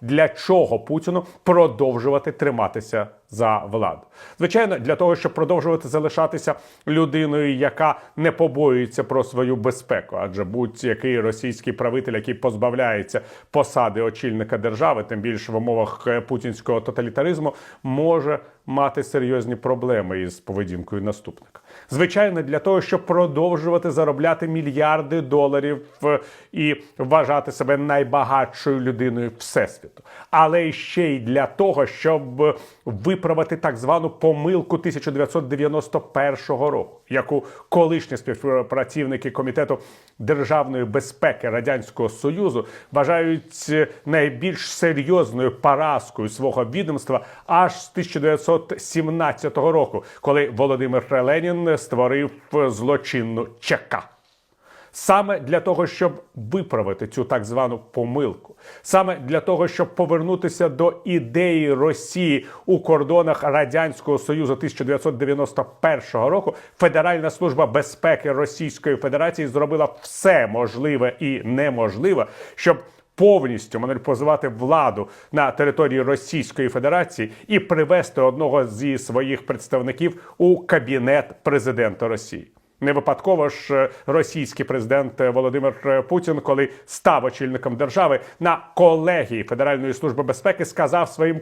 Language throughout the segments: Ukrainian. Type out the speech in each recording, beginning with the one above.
для чого Путіну продовжувати триматися за владу. Звичайно, для того, щоб продовжувати залишатися людиною, яка не побоюється про свою безпеку, адже будь-який російський правитель, який позбавляється посади очільника держави, тим більше в умовах е, путінського тоталітаризму, може мати серйозні проблеми із поведінкою наступника. Звичайно, для того, щоб продовжувати заробляти мільярди доларів е, і вважати себе найбагатшою людиною всесвіту, але ще й для того, щоб виправити так звану помилку 1991 року, яку колишні співпрацівники комітету державної безпеки радянського союзу вважають найбільш серйозною поразкою свого відомства аж з 1917 року, коли Володимир Ленін створив злочинну ЧК. Саме для того, щоб виправити цю так звану помилку, саме для того, щоб повернутися до ідеї Росії у кордонах Радянського Союзу 1991 року, Федеральна служба безпеки Російської Федерації зробила все можливе і неможливе, щоб повністю монополізувати владу на території Російської Федерації і привести одного зі своїх представників у кабінет президента Росії. Не випадково ж е, російський президент е, Володимир е, Путін, коли став очільником держави на колегії Федеральної служби безпеки, сказав своїм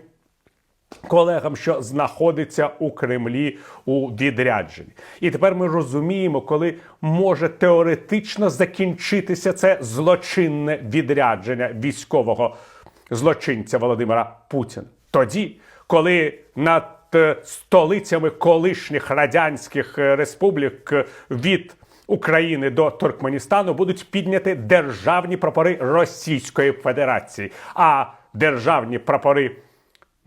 колегам, що знаходиться у Кремлі у відрядженні. І тепер ми розуміємо, коли може теоретично закінчитися це злочинне відрядження військового злочинця Володимира Путіна. Тоді, коли над е, столицями колишніх радянських е, республік е, від України до Туркменістану будуть підняти державні прапори Російської Федерації, а державні прапори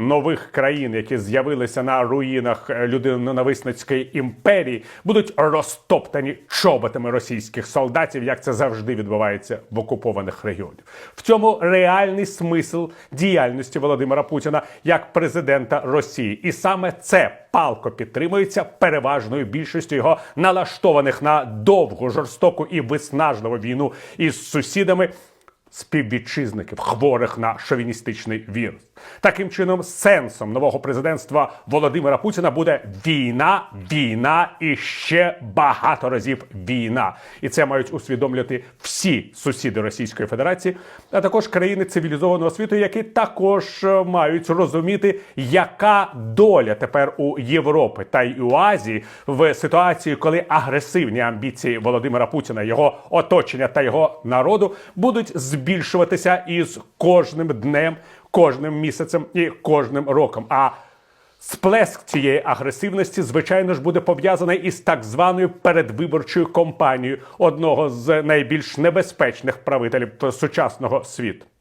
нових країн, які з'явилися на руїнах е, людиноненависницької імперії, будуть розтоптані чоботами російських солдатів, як це завжди відбувається в окупованих регіонах. В цьому реальний смисл діяльності Володимира Путіна як президента Росії, і саме це палко підтримується переважною більшістю його налаштованих на довгу, жорстоку і виснажливу війну із сусідами співвітчизників, хворих на шовіністичний вірус. Таким чином, сенсом нового президентства Володимира Путіна буде війна, війна і ще багато разів війна. І це мають усвідомлювати всі сусіди Російської Федерації, а також країни цивілізованого світу, які також е, мають розуміти, яка доля тепер у Європи та й у Азії в ситуації, коли агресивні амбіції Володимира Путіна, його оточення та його народу будуть збільшуватися із кожним днем, кожним місяцем і кожним роком. А Сплеск цієї агресивності, звичайно ж, буде пов'язаний із так званою передвиборчою кампанією одного з найбільш небезпечних правителів сучасного світу.